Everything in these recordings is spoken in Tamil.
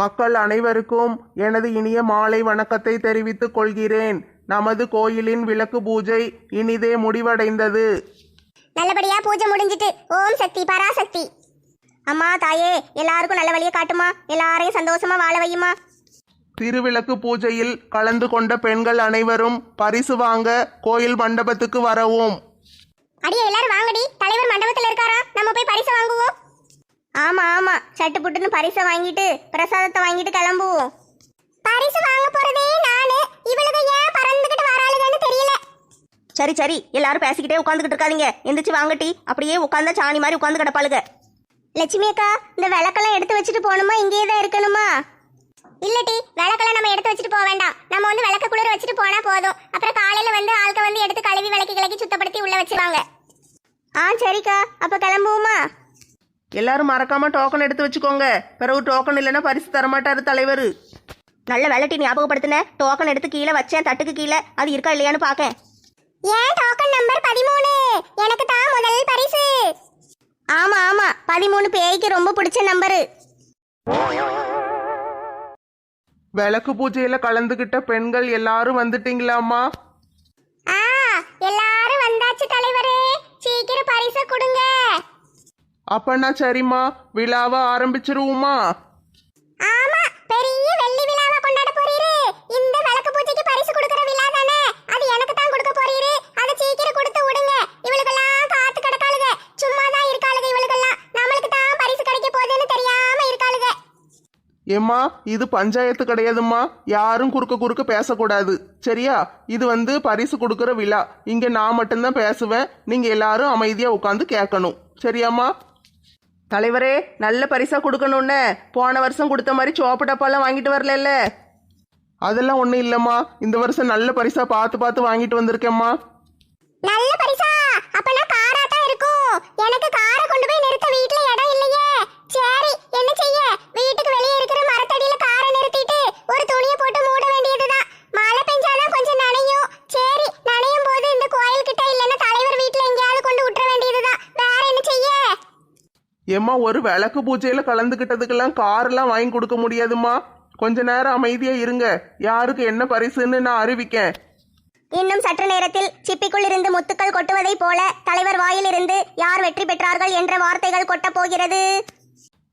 மக்கள் அனைவருக்கும் எனது இனிய மாலை வணக்கத்தை தெரிவித்துக் கொள்கிறேன். நமது கோயிலின் விளக்கு பூஜை இனிதே முடிவடைந்தது. நல்லபடியா பூஜை முடிஞ்சிட்டு. ஓம் சக்தி பராசக்தி. அம்மா தாயே எல்லாருக்கும் நல்ல வழியை காட்டுமா? எல்லாரையும் சந்தோஷமா வாழ வையுமா? திருவிளக்கு பூஜையில் கலந்து கொண்ட பெண்கள் அனைவரும் பரிசு வாங்க கோயில் மண்டபத்துக்கு வரவும். அடியே எல்லாரும் வாங்கடி. தலைவர் மண்டபத்துல இருக்காரா? நம்ம போய் பரிசை வாங்குவோம். ஆமா ஆமா. சட்டு புட்டுன்னு பரிசை வாங்கிட்டு பிரசாதத்தை வாங்கிட்டு கிளம்புவோம். பரிசு வாங்க போறதே நானு. இவளுக்கு ஏன் பறந்துகிட்டு வராளுகன்னு தெரியல. சரி சரி. எல்லாரும் பேசிக்கிட்டே உட்காந்துக்கிட்டு இருக்காதீங்க. எந்திரிச்சு வாங்கட்டி அப்படியே உட்காந்தா சாணி மாதிரி உட்காந்து கிடப்பாளுங்க. லட்சுமி அக்கா இந்த விளக்கெல்லாம் எடுத்து வச்சுட்டு போகணுமா? இங்கேயே தான் இருக்கணுமா? இல்லட்டி விளக்கெல்லாம் நம்ம எடுத்து வச்சுட்டு போக வேண்டாம். நம்ம வந்து விளக்க குளிர வச்சுட்டு போனா போதும். அப்புறம் காலையில வந்து ஆட்க வந்து எடுத்து கழுவி விளக்கி கிளக்கி சுத்தப்படுத்தி உள்ள வச்சிருவாங்க. ஆ சரிக்கா. அப்ப கிளம்புவோமா? எல்லாரும் மறக்காம டோக்கன் எடுத்து வச்சுக்கோங்க. பிறகு டோக்கன் இல்லைன்னா பரிசு தரமாட்டாரு தலைவர். நல்ல வெள்ளட்டி ஞாபகப்படுத்தின. டோக்கன் எடுத்து கீழே வச்சேன் தட்டுக்கு கீழே. அது இருக்கா இல்லையான்னு பார்க்கேன் ஏன் டோக்கன் நம்பர் பதிமூணு? எனக்கு தான் முதல் பரிசு. ஆமா ஆமா. பதிமூணு பேய்க்கு ரொம்ப பிடிச்ச நம்பரு விளக்கு பூஜையில கலந்துகிட்ட பெண்கள் எல்லாரும் வந்துட்டீங்களாம்மா ஆ எல்லாரும் வந்தாச்சு தலைவரே. சீக்கிரம் பரிசை கொடுங்க. அப்பனா சரிம்மா விழாவை ஆரம்பிச்சிருவோமா? ஆமா பெரிய வெள்ளி விழாவா கொண்டாட போறீரு. இந்த விளக்கு பூஜைக்கு பரிசு கொடுக்கற விழா தானே? அது எனக்கு தான் கொடுக்க போறீரு. அதை சீக்கிரம் கொடுத்து விடுங்க. இவளுக்கெல்லாம் காத்து கிடக்காளுக. சும்மா தான் இருக்காளுக இவளுக்கெல்லாம். நம்மளுக்கு தான் பரிசு கிடைக்க போகுதுன்னு தெரியாம இருக்காளுக. ஏம்மா இது பஞ்சாயத்து கிடையாதும்மா. யாரும் குறுக்க குறுக்க பேசக்கூடாது. சரியா? இது வந்து பரிசு கொடுக்குற விழா. இங்க நான் மட்டும்தான் பேசுவேன். நீங்க எல்லாரும் அமைதியா உட்காந்து கேட்கணும். சரியாம்மா? தலைவரே நல்ல பரிசா கொடுக்கணும்னு. போன வருஷம் கொடுத்த மாதிரி சோப்பு டப்பாலாம் வாங்கிட்டு வரல அதெல்லாம் ஒன்றும் இல்லைம்மா. இந்த வருஷம் நல்ல பரிசா பார்த்து பார்த்து வாங்கிட்டு வந்திருக்கேம்மா. நல்ல பரிசா! அப்பனா காரா தான் இருக்கும். எனக்கு காரை கொண்டு போய் நிறுத்த வீட்ல இடம் இல்லையே சரி என்ன செய்ய வீட்டுக்கு வெளியே இருக்கிற மரத்தடியில காரை நிறுத்திட்டு ஒரு துணியை போட்டு மூட வேண்டியதுதான் மழை பெஞ்சாதான் கொஞ்சம் நனையும் சரி நனையும் போது இந்த கோயில் கிட்ட இல்லைன்னா தலைவர் வீட்ல எங்கேயாவது கொண்டு விட்டுற வேண்டியதுதான் வேற என்ன செய்ய ஏம்மா ஒரு விளக்கு பூஜையில கலந்துக்கிட்டதுக்கெல்லாம் கார்லாம் வாங்கி கொடுக்க முடியாதும்மா. கொஞ்ச நேரம் அமைதியா இருங்க. யாருக்கு என்ன பரிசுன்னு நான் அறிவிக்கேன். இன்னும் சற்று நேரத்தில் சிப்பிக்குள் இருந்து முத்துக்கள் கொட்டுவதைப் போல தலைவர் வாயிலிருந்து யார் வெற்றி பெற்றார்கள் என்ற வார்த்தைகள் கொட்டப் போகிறது.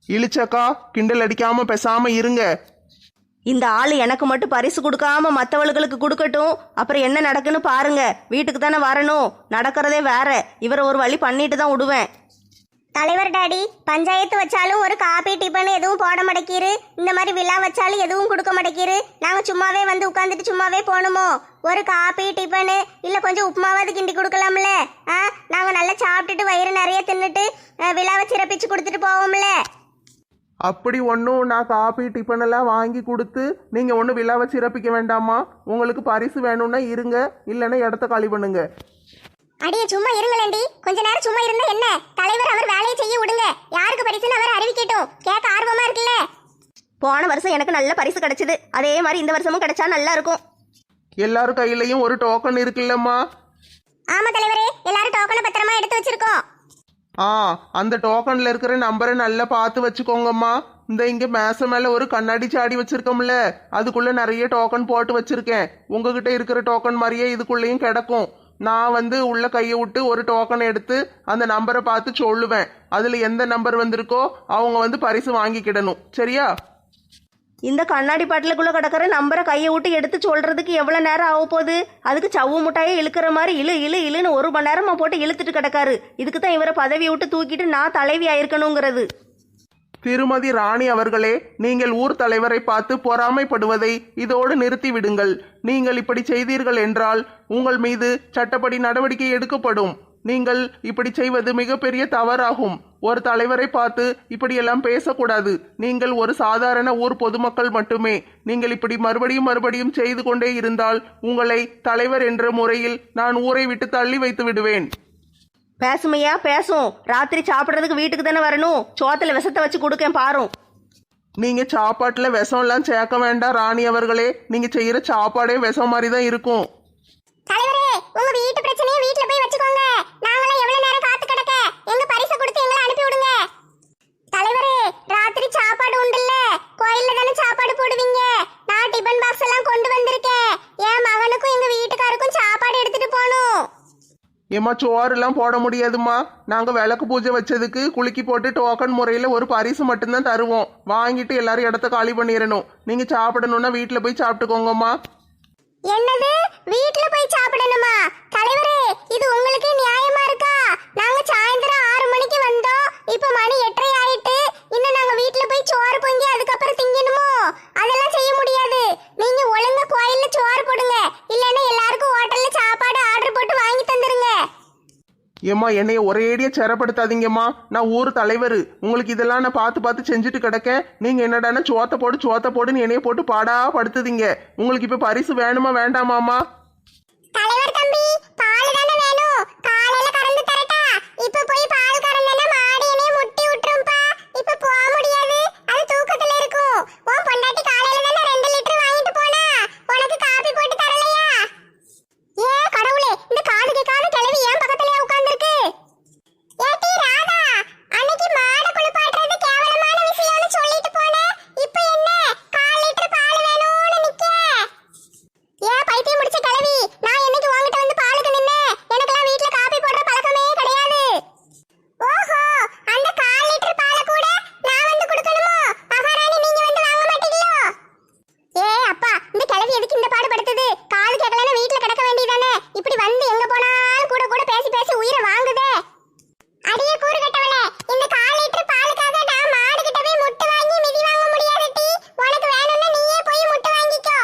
இழிச்சக்கா கிண்டல் அடிக்காம பேசாம இருங்க. இந்த ஆள் எனக்கு மட்டும் பரிசு கொடுக்காம மற்றவளுகளுக்கு கொடுக்கட்டும். அப்புறம் என்ன நடக்குன்னு பாருங்க. வீட்டுக்கு தானே வரணும். நடக்கிறதே வேற. இவரை ஒரு வழி பண்ணிட்டு தான் விடுவேன். தலைவர் டாடி பஞ்சாயத்து வச்சாலும் ஒரு காபி டிபன் எதுவும் போட மாட்டேங்கிரு இந்த மாதிரி விழா வச்சாலும் எதுவும் கொடுக்க மாட்டேங்கிரு நாங்க சும்மாவே வந்து உட்காந்துட்டு சும்மாவே போகணுமோ? ஒரு காபி டிபனு இல்ல கொஞ்சம் உப்புமாவாவது கிண்டி கொடுக்கலாம்ல? ஆ நாங்க நல்லா சாப்பிட்டுட்டு வயிறு நிறைய தின்னுட்டு விழாவை சிறப்பிச்சு கொடுத்துட்டு போவோம்ல? அப்படி ஒன்றும் நான் காபி டிஃபன் எல்லாம் வாங்கி கொடுத்து நீங்க ஒன்றும் விழாவை சிறப்பிக்க வேண்டாமா? உங்களுக்கு பரிசு வேணும்னா இருங்க இல்லைன்னா இடத்த காலி பண்ணுங்க. அடியே சும்மா இருங்களேண்டி கொஞ்ச நேரம் சும்மா இருந்தா என்ன? தலைவர் அவர் வேலையை செய்ய விடுங்க. யாருக்கு பரிசுன்னு அவர் அறிவிக்கட்டும். கேட்க ஆர்வமா இருக்குல்ல? போன வருஷம் எனக்கு நல்ல பரிசு கிடைச்சது. அதே மாதிரி இந்த வருஷமும் கிடைச்சா நல்லா இருக்கும். எல்லாரும் கையிலையும் ஒரு டோக்கன் இருக்குல்லம்மா. ஆமா தலைவரே எல்லாரும் டோக்கனை பத்திரமா எடுத்து வச்சிருக்கோம். ஆ அந்த டோக்கன்ல இருக்கிற நம்பரை நல்லா பார்த்து வச்சுக்கோங்கம்மா. இந்த இங்க மேச மேல ஒரு கண்ணாடி சாடி வச்சிருக்கோம்ல அதுக்குள்ள நிறைய டோக்கன் போட்டு வச்சிருக்கேன். உங்ககிட்ட இருக்கிற டோக்கன் மாதிரியே இதுக்குள்ளேயும் கிடக்கும். நான் வந்து உள்ள கையை விட்டு ஒரு டோக்கன் எடுத்து அந்த நம்பரை பார்த்து சொல்லுவேன். அதுல எந்த நம்பர் வந்திருக்கோ அவங்க வந்து பரிசு வாங்கிக்கிடணும். சரியா? இந்த கண்ணாடி பாட்டிலுக்குள்ள கிடக்கிற நம்பரை கையை விட்டு எடுத்து சொல்றதுக்கு எவ்வளவு நேரம் ஆக போகுது? அதுக்கு சவ்வு முட்டாயை இழுக்கிற மாதிரி இழு இழு இழுன்னு ஒரு மணி நேரமா போட்டு இழுத்துட்டு கிடக்காரு. இதுக்கு தான் இவரை பதவி விட்டு தூக்கிட்டு நான் தலைவி ஆயிருக்கணுங்கிறது. திருமதி ராணி அவர்களே நீங்கள் ஊர் தலைவரை பார்த்து பொறாமைப்படுவதை இதோடு நிறுத்திவிடுங்கள். நீங்கள் இப்படி செய்தீர்கள் என்றால் உங்கள் மீது சட்டப்படி நடவடிக்கை எடுக்கப்படும். நீங்கள் இப்படி செய்வது மிகப்பெரிய தவறாகும். ஒரு தலைவரை பார்த்து இப்படியெல்லாம் பேசக்கூடாது. நீங்கள் ஒரு சாதாரண ஊர் பொதுமக்கள் மட்டுமே. நீங்கள் இப்படி மறுபடியும் மறுபடியும் செய்து கொண்டே இருந்தால் உங்களை தலைவர் என்ற முறையில் நான் ஊரை விட்டு தள்ளி வைத்து விடுவேன். பேசுமையா? பேசும். ராத்திரி சாப்பிட்றதுக்கு வீட்டுக்கு தானே வரணும். சோத்துல விஷத்தை வச்சு கொடுக்கேன் பாரும் நீங்க சாப்பாட்டுல விஷம்லாம் சேர்க்க வேண்டாம் ராணி அவர்களே. நீங்க செய்யற சாப்பாடே விஷம் மாதிரி தான் இருக்கும். தலைவரே உங்க வீட்டு பிரச்சனையை வீட்ல போய் வச்சுக்கோங்க. நாங்களாம் எவ்வளவு நேரம் காத்து கிடக்க எங்க பரிசை கொடுத்து எங்களை அனுப்பி விடுங்க தலைவரே ராத்திரி சாப்பாடு உண்டுல்ல கோயில்ல தானே ஏம்மா சோறுலாம் போட முடியாதும்மா. நாங்க விளக்கு பூஜை வச்சதுக்கு குலுக்கி போட்டு டோக்கன் முறையில ஒரு பரிசு மட்டும்தான் தருவோம். வாங்கிட்டு எல்லாரும் இடத்த காலி பண்ணிடணும் நீங்க சாப்பிடணும்னா வீட்டுல போய் சாப்பிட்டுக்கோங்கம்மா. என்னது வீட்ல போய் சாப்பிடணுமா தலைவரே இது உங்களுக்கு நியாயமா இருக்கா நாங்க சாயந்தரம் ஆறு மணிக்கு வந்தோம் இப்ப மணி எட்டரை ஆயிட்டு இன்னும் நாங்க வீட்ல போய் சோறு பொங்கி அதுக்கப்புறம் திங்கணுமோ அதெல்லாம் செய்ய முடியாது நீங்க ஒழுங்கா கோயில்ல சோறு போடுங்க இல்லைன்னா எல்லாருக்கும் ஹோட்டல்ல சாப்பாடு ஆர்டர் போட்டு வாங்கி தந்துருங்க ஏம்மா என்னைய ஒரேடியா சிறப்படுத்தாதீங்கம்மா. நான் ஊர் தலைவர். உங்களுக்கு இதெல்லாம் நான் பார்த்து பார்த்து செஞ்சுட்டு கிடக்கேன். நீங்க என்னடானா சோத்த போடு சோத்த போடுன்னு என்னைய போட்டு பாடா படுத்துதீங்க. உங்களுக்கு இப்ப பரிசு வேணுமா வேண்டாமாம்மா தலைவர் தம்பி பால் தானே வேணும் காலையில கறந்து தரட்டா இப்ப போய் பால் கறந்தனா மாடு என்னைய முட்டி விட்டுரும்பா இப்ப போக முடியாது அது தூக்கத்துல இருக்கும் உன் பொண்டாட்டி காலையில தானே ரெண்டு லிட்டர் வாங்கிட்டு போனா உனக்கு காபி போட்டு தரலையா ஏ கடவுளே இந்த காது கேட்காத கிழவி ஏன் பக்கத்துலயே உட்கார்ந்திருக்கு ஏட்டி ராதா அன்னைக்கு மாடு குளிப்பாட்டுறது கேவலமான விஷயம்னு சொல்லிட்டு போனேன் இப்போ என்ன கால் லிட்டர் பால் வேணும்னு நிக்க ஏன் பைத்தியம் முடிச்ச கிழவி நான் என்னைக்கு உன்கிட்ட வந்து பாலுக்கு நின்னேன் எனக்கெல்லாம் வீட்ல காபி போடுற பழக்கமே கிடையாது ஓஹோ அந்த கால் லிட்டர் பாலை கூட நான் வந்து கொடுக்கணுமோ மகாராணி நீங்க வந்து வாங்க மாட்டீங்களோ ஏ அப்பா இந்த கிழவி எதுக்கு இந்த பாடுபடுத்துது காது கேட்கலன்னா வீட்ல கிடக்க வேண்டியதானே இப்படி வந்து எங்க போனாலும் கூட கூட பேசி பேசி உயிரை வாங்குதே அடியே கூறு கட்டவளே இந்த கால் லிட்டர் பாலுக்காக நான் மாடு கிட்ட போய் முட்டை வாங்கி மிதி வாங்க முடியாது டி உனக்கு வேணும்னா நீயே போய் முட்டை வாங்கிக்கோ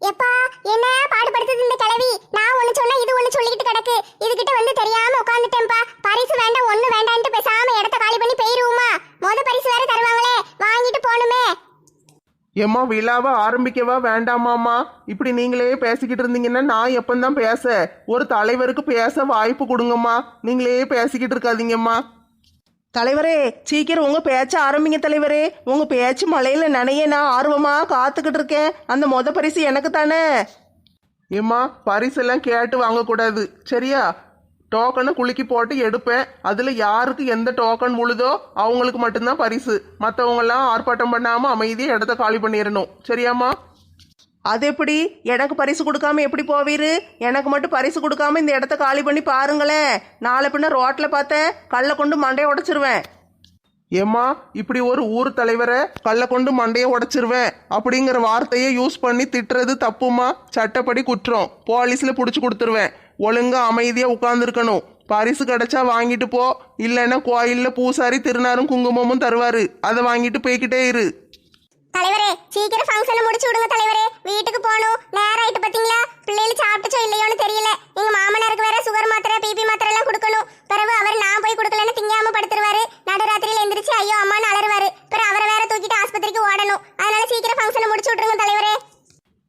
எப்பா என்ன பாடுபடுத்துது இந்த கிழவி நான் ஒண்ணு சொன்னா இது ஒண்ணு சொல்லிக்கிட்டு கிடக்கு இதுகிட்ட வந்து தெரியாம உட்காந்துட்டேன்ப்பா பரிசு வேண்டாம் ஒண்ணு வேண்டான்ட்டு பேசாம இடத்த காலி பண்ணி போயிருவோமா முத பரிசு வேற தருவாங்களே வாங்கிட்டு போகணுமே ஏம்மா விழாவை ஆரம்பிக்கவா வேண்டாமாம்மா? இப்படி நீங்களே பேசிக்கிட்டு இருந்தீங்கன்னா நான் எப்பந்தான் பேச? ஒரு தலைவருக்கு பேச வாய்ப்பு கொடுங்கம்மா. நீங்களே பேசிக்கிட்டு இருக்காதீங்கம்மா. தலைவரே சீக்கிரம் உங்க பேச்ச ஆரம்பிங்க தலைவரே. உங்க பேச்சு மழையில நனைய நான் ஆர்வமா காத்துக்கிட்டு இருக்கேன். அந்த மொத பரிசு எனக்கு தானே? ஏம்மா பரிசெல்லாம் கேட்டு வாங்கக்கூடாது. சரியா? டோக்கனை குலுக்கி போட்டு எடுப்பேன். அதில் யாருக்கு எந்த டோக்கன் முழுதோ அவங்களுக்கு மட்டும்தான் பரிசு. மற்றவங்கெல்லாம் ஆர்ப்பாட்டம் பண்ணாமல் அமைதியாக இடத்த காலி பண்ணிடணும் சரியாம்மா? அது எப்படி? எனக்கு பரிசு கொடுக்காம எப்படி போவீரு? எனக்கு மட்டும் பரிசு கொடுக்காம இந்த இடத்த காலி பண்ணி பாருங்களேன். நாளை பின்ன ரோட்ல பார்த்தேன் கல்லை கொண்டு மண்டையை உடைச்சிருவேன். ஏம்மா இப்படி ஒரு ஊர் தலைவரை கல்லை கொண்டு மண்டையை உடைச்சிருவேன் அப்படிங்கிற வார்த்தையை யூஸ் பண்ணி திட்டுறது தப்புமா? சட்டப்படி குற்றம். போலீஸில் பிடிச்சி கொடுத்துருவேன். ஒழுங்கா அமைதியா உட்கார்ந்துருக்கணும். பரிசு கிடைச்சா வாங்கிட்டு போ. இல்லைன்னா கோயில்ல பூசாரி திருநாரும் குங்குமமும் தருவாரு. அதை வாங்கிட்டு போய்கிட்டே இரு. தலைவரே சீக்கிரம் ஃபங்க்ஷனை முடிச்சு விடுங்க தலைவரே. வீட்டுக்கு போகணும். நேரம் ஆயிட்டு பாத்தீங்களா பிள்ளைகள் சாப்பிட்டுச்சோ இல்லையோன்னு தெரியல. எங்க மாமனாருக்கு வேற சுகர் மாத்திரை பிபி மாத்திரை எல்லாம் கொடுக்கணும். பிறகு அவர் நான் போய் கொடுக்கலன்னு திங்காம படுத்துருவாரு. நடுராத்திரியில எந்திரிச்சு ஐயோ அம்மான்னு அலறுவாரு. பிறகு அவரை வேற தூக்கிட்டு ஆஸ்பத்திரிக்கு ஓடணும். அதனால சீக்கிரம் ஃபங்க்ஷனை முடிச்சு விட்டுருங்க தலைவரே.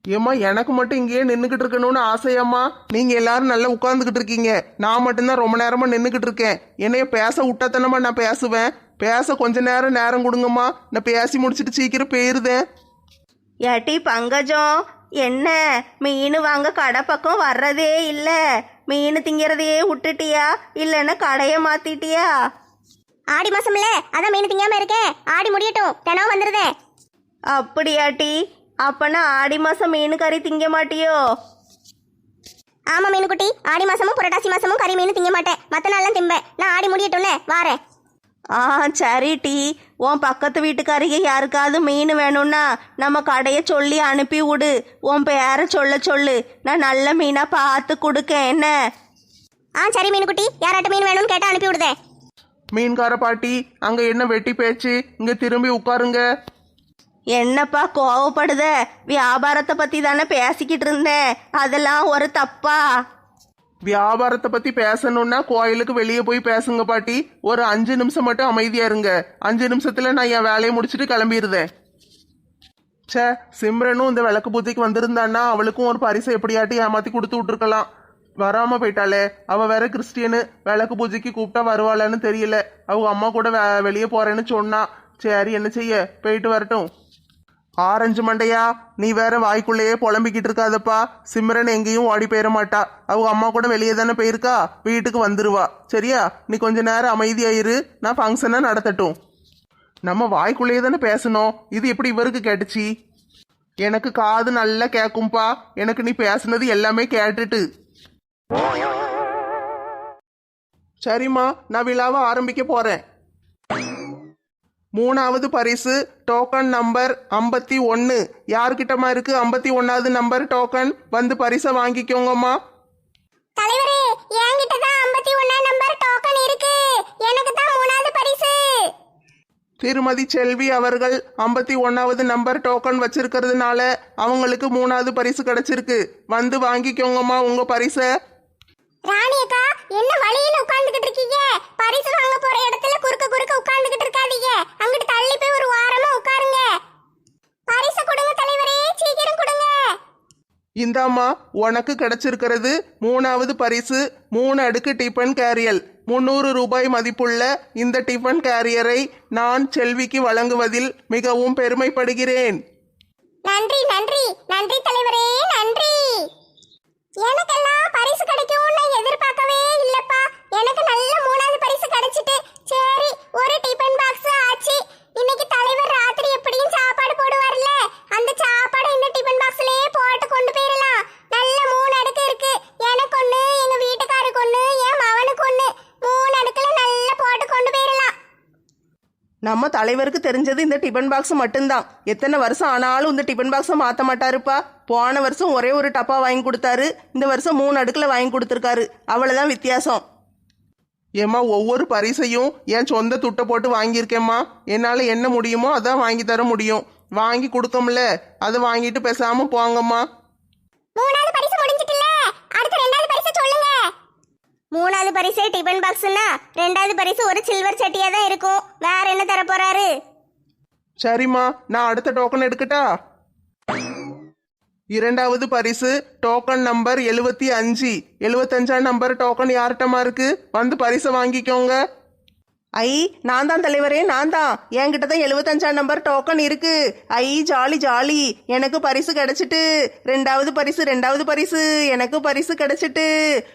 ஏம்மா எனக்கு மட்டும் இங்கேயே நின்றுக்கிட்டு இருக்கணும்னு ஆசையாம்மா. நீங்கள் எல்லாரும் நல்லா உட்காந்துக்கிட்டு இருக்கீங்க. நான் மட்டும்தான் ரொம்ப நேரமாக நின்றுக்கிட்டு இருக்கேன். என்னைய பேச விட்டாத்தனமா நான் பேசுவேன். பேச கொஞ்ச நேரம் நேரம் கொடுங்கம்மா. நான் பேசி முடிச்சிட்டு சீக்கிரம் போயிருதேன். ஏட்டி பங்கஜம் என்ன? மீன் வாங்க கடை பக்கம் வர்றதே இல்லை. மீன் திங்கிறதையே விட்டுட்டியா? இல்லைன்னா கடையை மாத்திட்டியா? ஆடி மாசம்ல அதான் மீன் திங்காம இருக்கேன் ஆடி முடியட்டும். தினம் வந்துருதே. அப்படியாட்டி. அப்பனா ஆடி மாசம் மீன் கறி திங்க மாட்டியோ? ஆமா மீனுக்குட்டி. ஆடி மாசமும் புரட்டாசி மாசமும் கறி மீன் திங்க மாட்டேன். மத்த நாள்லாம் திம்பேன். நான் ஆடி முடியட்டும்ல வாரேன். ஆ சரி டி. உன் பக்கத்து வீட்டுக்காரிக்கு யாருக்காவது மீன் வேணும்னா நம்ம கடையை சொல்லி அனுப்பி விடு. உன் பேரை சொல்ல சொல்லு. நான் நல்ல மீனா பார்த்து கொடுக்கேன். என்ன? ஆ சரி மீனுக்குட்டி. யாராட்ட மீன் வேணும்னு கேட்டா அனுப்பி விடுதே மீன்கார பாட்டி அங்கே என்ன வெட்டி பேச்சு? இங்கே திரும்பி உட்காருங்க. என்னப்பா கோவப்படுத? வியாபாரத்தை பத்தி தானே பேசிக்கிட்டு இருந்தேன் அதெல்லாம் ஒரு தப்பா? வியாபாரத்தை பற்றி பேசணும்னா கோயிலுக்கு வெளியே போய் பேசுங்க பாட்டி. ஒரு அஞ்சு நிமிஷம் மட்டும் அமைதியாக இருங்க. அஞ்சு நிமிஷத்தில் நான் என் வேலையை முடிச்சுட்டு கிளம்பிடுதேன் சே சிம்ரனும் இந்த விளக்கு பூஜைக்கு வந்திருந்தான்னா அவளுக்கும் ஒரு பரிசை எப்படியாட்டி ஏமாத்தி கொடுத்து விட்டுருக்கலாம். வராம போயிட்டாளே. அவ வேற கிறிஸ்டியனு விளக்கு பூஜைக்கு கூப்பிட்டா வருவாளான்னு தெரியல. அவங்க அம்மா கூட வெளியே போறேன்னு சொன்னா. சரி என்ன செய்ய? போயிட்டு வரட்டும். ஆரஞ்சு மண்டையா? நீ வேற வாய்க்குள்ளேயே புலம்பிக்கிட்டு இருக்காதப்பா சிம்ரன் எங்கேயும் ஓடி போயிட மாட்டா அவங்க அம்மா கூட வெளியே தானே போயிருக்கா? வீட்டுக்கு வந்துருவா. சரியா? நீ கொஞ்ச நேரம் அமைதியாயிரு. நான் ஃபங்க்ஷனை நடத்தட்டும். நம்ம வாய்க்குள்ளேயே தானே பேசணும். இது எப்படி இவருக்கு கேட்டுச்சு? எனக்கு காது நல்லா கேட்கும்பா எனக்கு நீ பேசுனது எல்லாமே கேட்டுட்டு. சரிம்மா நான் விழாவை ஆரம்பிக்க போறேன். மூணாவது பரிசு டோக்கன் நம்பர் ஐம்பத்தி ஒன்று யார்கிட்டமா இருக்கு? ஐம்பத்தி ஒன்றாவது நம்பர் டோக்கன் வந்து பரிசை வாங்கிக்கோங்கம்மா. தலைவரே என்கிட்ட தான் ஐம்பத்தி ஒன்னாம் நம்பர் டோக்கன் இருக்கு. எனக்கு தான் மூணாவது பரிசு. திருமதி செல்வி அவர்கள் ஐம்பத்தி ஒன்றாவது நம்பர் டோக்கன் வச்சிருக்கிறதுனால அவங்களுக்கு மூணாவது பரிசு கிடைச்சிருக்கு. வந்து வாங்கிக்கோங்கம்மா உங்க பரிசை. ராணி அக்கா என்ன வழியில உட்கார்ந்துகிட்டு இருக்கீங்க? பரிசு வாங்க போற இடத்துல குறுக்க குறுக்க உட்கார்ந்துகிட்டு இருக்காதீங்க. அங்கிட்டு தள்ளி போய் ஒரு வாரமா உட்காருங்க. பரிசு கொடுங்க தலைவரே சீக்கிரம் கொடுங்க. இந்தாம்மா உனக்கு கிடைச்சிருக்கிறது மூணாவது பரிசு மூணு அடுக்கு டிஃபன் கேரியல் முந்நூறு ரூபாய் மதிப்புள்ள இந்த டிஃபன் கேரியரை நான் செல்விக்கு வழங்குவதில் மிகவும் பெருமைப்படுகிறேன். நன்றி நன்றி நன்றி தலைவரே நன்றி. எனக்கெல்லாம் பரிசு கிடைக்கும்னு நான் எதிர்பார்க்கவே இல்லப்பா. எனக்கு நல்ல மூணாவது பரிசு கிடைச்சிட்டு. சரி ஒரு டிபன் பாக்ஸ் ஆச்சு. இன்னைக்கு தலைவர் ராத்திரி எப்படியும் சாப்பாடு போடுவார்ல. அந்த சாப்பாடு இந்த டிபன் பாக்ஸ்லயே போட்டு கொண்டு போயிடலாம் நல்ல மூணு அடுக்கு இருக்கு எனக்கு ஒண்ணு எங்க வீட்டுக்காருக்கு ஒண்ணு என் மவனுக்கு ஒண்ணு மூணு அடுக்குல நல்லா போட்டு கொண்டு போயிடலாம் நம்ம தலைவருக்கு தெரிஞ்சது இந்த டிபன் பாக்ஸ் மட்டும்தான். எத்தனை வருஷம் ஆனாலும் இந்த டிபன் பாக்ஸை மாற்ற மாட்டாருப்பா. போன வருஷம் ஒரே ஒரு டப்பா வாங்கி கொடுத்தாரு. இந்த வருஷம் மூணு அடுக்கில் வாங்கி கொடுத்துருக்காரு. அவ்வளோதான் வித்தியாசம். ஏம்மா ஒவ்வொரு பரிசையும் என் சொந்த துட்டை போட்டு வாங்கியிருக்கேம்மா. என்னால் என்ன முடியுமோ அதான் வாங்கி தர முடியும். வாங்கி கொடுத்தோம்ல அதை வாங்கிட்டு பேசாம போங்கம்மா மூணாவது பரிசு முடிஞ்சிட்டுல அடுத்த ரெண்டாவது பரிசு சொல்லுங்க மூணாவது பரிசே டிபன் பாக்ஸ்னா ரெண்டாவது பரிசு ஒரு சில்வர் சட்டியா தான் இருக்கும். வேற என்ன தர போறாரு? சரிம்மா நான் அடுத்த டோக்கன் எடுக்கட்டா? இரண்டாவது பரிசு டோக்கன் நம்பர் எழுபத்தி அஞ்சு. எழுவத்தஞ்சாம் நம்பர் டோக்கன் யார்கிட்டமா இருக்கு? வந்து பரிசை வாங்கிக்கோங்க. ஐ நான் தான் தலைவரே நான் தான். என்கிட்ட தான் எழுபத்தஞ்சாம் நம்பர் டோக்கன் இருக்கு. ஐ ஜாலி ஜாலி. எனக்கு பரிசு கிடைச்சிட்டு. ரெண்டாவது பரிசு ரெண்டாவது பரிசு. எனக்கு பரிசு கிடைச்சிட்டு.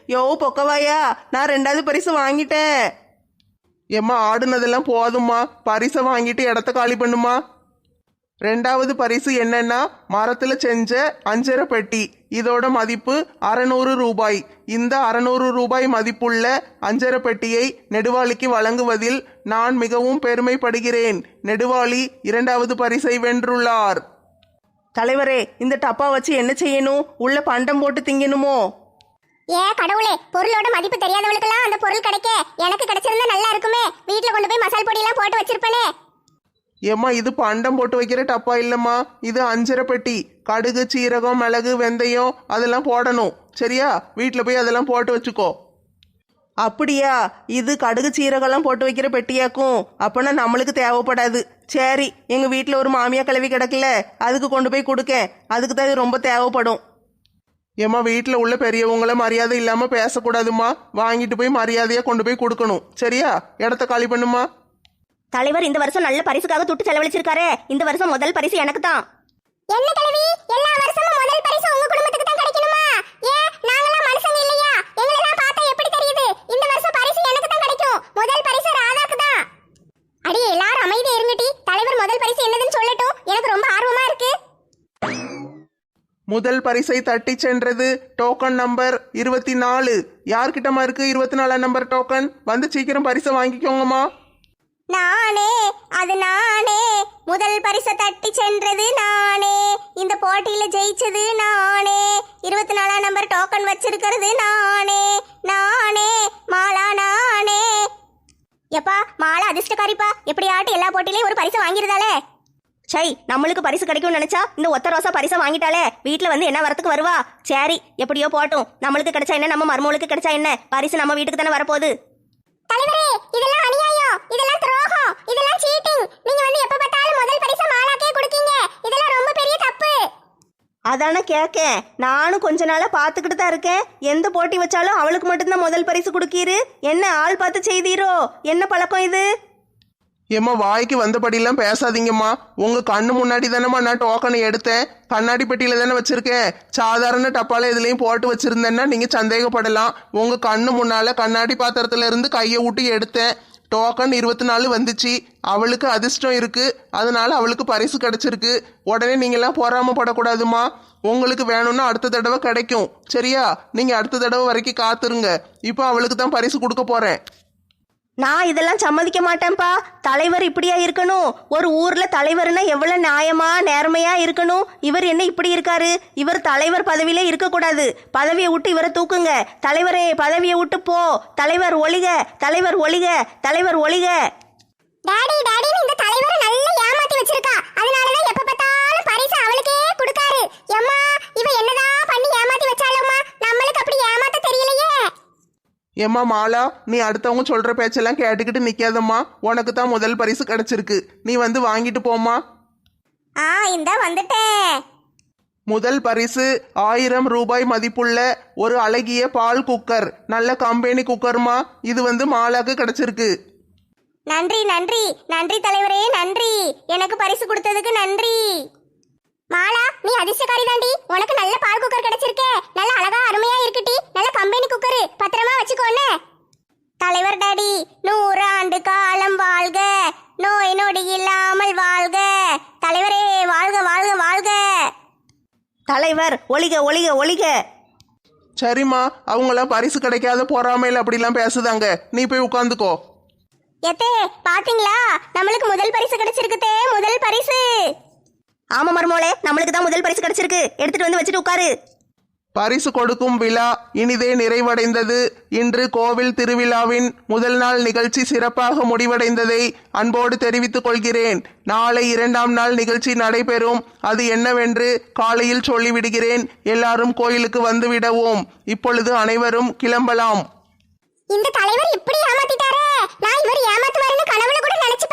யோ பொக்கவாயா. நான் ரெண்டாவது பரிசு வாங்கிட்டேன். ஏம்மா ஆடுனதெல்லாம் போதும்மா. பரிசை வாங்கிட்டு இடத்த காலி பண்ணுமா ரெண்டாவது பரிசு என்னன்னா மரத்துல செஞ்ச அஞ்சரை பெட்டி. இதோட மதிப்பு அறநூறு ரூபாய். இந்த அறநூறு ரூபாய் மதிப்புள்ள அஞ்சரை பெட்டியை நெடுவாளிக்கு வழங்குவதில் நான் மிகவும் பெருமைப்படுகிறேன். நெடுவாளி இரண்டாவது பரிசை வென்றுள்ளார். தலைவரே இந்த டப்பா வச்சு என்ன செய்யணும்? உள்ள பண்டம் போட்டு திங்கணுமோ? ஏ கடவுளே பொருளோட மதிப்பு தெரியாதவளுக்கெல்லாம் அந்த பொருள் கிடைக்க. எனக்கு கிடைச்சிருந்தா நல்லா இருக்குமே. வீட்ல கொண்டு போய் மசால் பொடி எல்லாம் போட்டு வச்சிருப்பேனே. ஏம்மா இது பண்டம் போட்டு வைக்கிற டப்பா இல்லைம்மா. இது அஞ்சரை பெட்டி. கடுகு சீரகம் மிளகு வெந்தயம் அதெல்லாம் போடணும். சரியா? வீட்டில் போய் அதெல்லாம் போட்டு வச்சுக்கோ. அப்படியா? இது கடுகு சீரகம்லாம் போட்டு வைக்கிற பெட்டியாக்கும். அப்போனா நம்மளுக்கு தேவைப்படாது. சரி எங்கள் வீட்டில் ஒரு மாமியா கிளவி கிடக்கல. அதுக்கு கொண்டு போய் கொடுக்கேன். அதுக்கு தான் இது ரொம்ப தேவைப்படும். ஏம்மா வீட்டில் உள்ள பெரியவங்கள மரியாதை இல்லாமல் பேசக்கூடாதும்மா. வாங்கிட்டு போய் மரியாதையாக கொண்டு போய் கொடுக்கணும். சரியா? இடத்த காலி பண்ணுமா தலைவர் இந்த வருஷம் நல்ல பரிசுக்காக துட்டு செலவழிச்சிருக்காரே. இந்த வருஷம் முதல் பரிசு எனக்கு தான் என்ன கிழவி எல்லா வருஷமும் முதல் பரிசு உங்க குடும்பத்துக்கு தான் கிடைக்கணுமா? ஏன் நாங்களாம் மனுஷங்க இல்லையா? எங்களை எல்லாம் பார்த்தா எப்படி தெரியுது? இந்த வருஷம் பரிசு எனக்கு தான் கிடைக்கும். முதல் பரிசு ராதாக்கு தான் அடி எல்லாரும் அமைதியா இருங்கடி. தலைவர் முதல் பரிசு என்னதுன்னு சொல்லட்டும். எனக்கு ரொம்ப ஆர்வமா இருக்கு. முதல் பரிசை தட்டி சென்றது டோக்கன் நம்பர் இருபத்தி நாலு. யார்கிட்டமா இருக்கு இருபத்தி நாலாம் நம்பர் டோக்கன்? வந்து சீக்கிரம் பரிசை வாங்கிக்கோங்கம்மா. நானே அது நானே. முதல் பரிசை தட்டி சென்றது நானே. இந்த போட்டியில ஜெயிச்சது நானே. இருபத்தி நாலாம் நம்பர் டோக்கன் வச்சிருக்கிறது நானே. நானே மாலா நானே. எப்பா மாலா அதிர்ஷ்டக்காரிப்பா. எப்படியாட்டு எல்லா போட்டியிலையும் ஒரு பரிசு வாங்கிருதாலே சை நம்மளுக்கு பரிசு கிடைக்கும்னு நினைச்சா இந்த ஒத்த ரோசா பரிசை வாங்கிட்டாலே. வீட்டில் வந்து என்ன வரத்துக்கு வருவா? சரி எப்படியோ போட்டும். நம்மளுக்கு கிடைச்சா என்ன? நம்ம மருமகளுக்கு கிடைச்சா என்ன? பரிசு நம்ம வீட்டுக்கு தானே வரப்போகுது. தலைவரே இதெல்லாம் அநியாயம் இதெல்லாம் துரோகம். இதெல்லாம் சீட்டிங் நீங்க வந்து எப்ப பார்த்தாலும் முதல் பரிசை மாலாக்கே கொடுக்கீங்க. இதெல்லாம் ரொம்ப பெரிய தப்பு. அதானே கேட்கேன் நானும் கொஞ்ச நாளாக பார்த்துக்கிட்டு தான் இருக்கேன். எந்த போட்டி வச்சாலும் அவளுக்கு மட்டும்தான் முதல் பரிசு கொடுக்கீரு. என்ன ஆள் பார்த்து செய்தீரோ? என்ன பழக்கம் இது? ஏம்மா வாய்க்கு வந்தபடியெல்லாம் பேசாதீங்கம்மா. உங்க கண்ணு முன்னாடி தானேம்மா நான் டோக்கனை எடுத்தேன். கண்ணாடி பெட்டியில தானே வச்சிருக்கேன். சாதாரண டப்பால இதுலயும் போட்டு வச்சிருந்தேன்னா நீங்க சந்தேகப்படலாம். உங்க கண்ணு முன்னால கண்ணாடி பாத்திரத்துல இருந்து கையை விட்டு எடுத்தேன். டோக்கன் இருபத்தி நாலு வந்துச்சு. அவளுக்கு அதிர்ஷ்டம் இருக்கு. அதனால அவளுக்கு பரிசு கிடைச்சிருக்கு. உடனே நீங்கெல்லாம் பொறாமப்படக்கூடாதும்மா உங்களுக்கு வேணும்னா அடுத்த தடவை கிடைக்கும். சரியா? நீங்க அடுத்த தடவை வரைக்கும் காத்துருங்க. இப்போ அவளுக்கு தான் பரிசு கொடுக்க போறேன். நான் இதெல்லாம் சம்மதிக்க மாட்டேன்ப்பா தலைவர் இப்படியா இருக்கணும்? ஒரு ஊர்ல தலைவர்னா எவ்வளவு நியாயமா நேர்மையா இருக்கணும்? இவர் என்ன இப்படி இருக்காரு? இவர் தலைவர் பதவியில இருக்கக்கூடாது. பதவியை விட்டு இவரை தூக்குங்க. தலைவரே பதவியை விட்டு போ. தலைவர் ஒளிக தலைவர் ஒளிக தலைவர் ஒளிக டாடி டாடி இந்த தலைவரை நல்லா ஏமாத்தி வச்சிருக்கா. அதனாலதான் எப்ப பார்த்தாலும் பரிசு அவளுக்கே கொடுக்காரு. எம்மா இவ என்னதான் பண்ணி ஏமாத்தி வச்சாலும்மா நம்மளுக்கு அப்படி ஏமாத்த தெரியலையே ஏம்மா மாலா நீ அடுத்தவங்க சொல்ற பேச்செல்லாம் கேட்டுக்கிட்டு நிக்காதம்மா. உனக்கு தான் முதல் பரிசு கிடைச்சிருக்கு. நீ வந்து வாங்கிட்டு போம்மா. ஆ இந்த வந்துட்டேன் முதல் பரிசு ஆயிரம் ரூபாய் மதிப்புள்ள ஒரு அழகிய பால் குக்கர். நல்ல கம்பெனி குக்கர்மா. இது வந்து மாலாக்கு கிடைச்சிருக்கு. நன்றி நன்றி. நன்றி தலைவரே நன்றி. எனக்கு பரிசு கொடுத்ததுக்கு நன்றி. மாலா நீ அதிர்ஷ்டக்காரி தாண்டி உனக்கு நல்ல பால் குக்கர் கிடைச்சிருக்கே. நல்ல அழகா அருமையா இருக்குடி நல்ல கம்பெனி குக்கர் பத்திரமா வச்சுக்கோன்னு தலைவர் டாடி நூறு ஆண்டு காலம் வாழ்க. நோய் நொடி இல்லாமல் வாழ்க. தலைவரே வாழ்க வாழ்க வாழ்க. தலைவர் ஒளிக ஒளிக ஒளிக சரிம்மா அவங்களாம் பரிசு கிடைக்காத பொறாமையில் அப்படிலாம் பேசுதாங்க. நீ போய் உட்காந்துக்கோ. எத்தே பாத்தீங்களா? நம்மளுக்கு முதல் பரிசு கிடைச்சிருக்குதே முதல் பரிசு. ஆமா மருமோளே நம்மளுக்கு தான் முதல் பரிசு கிடைச்சிருக்கு. எடுத்துட்டு வந்து வச்சுட்டு உட்காரு. பரிசு கொடுக்கும் விழா இனிதே நிறைவடைந்தது. இன்று கோவில் திருவிழாவின் முதல் நாள் நிகழ்ச்சி சிறப்பாக முடிவடைந்ததை அன்போடு தெரிவித்துக் கொள்கிறேன். நாளை இரண்டாம் நாள் நிகழ்ச்சி நடைபெறும். அது என்னவென்று காலையில் சொல்லிவிடுகிறேன். எல்லாரும் கோயிலுக்கு வந்து விடவும். இப்பொழுது அனைவரும் கிளம்பலாம். இந்த தலைவர் இப்படி ஏமாத்திட்டாரே. நான் இவர் ஏமாத்துவாருன்னு கனவுல கூட நினைச்சு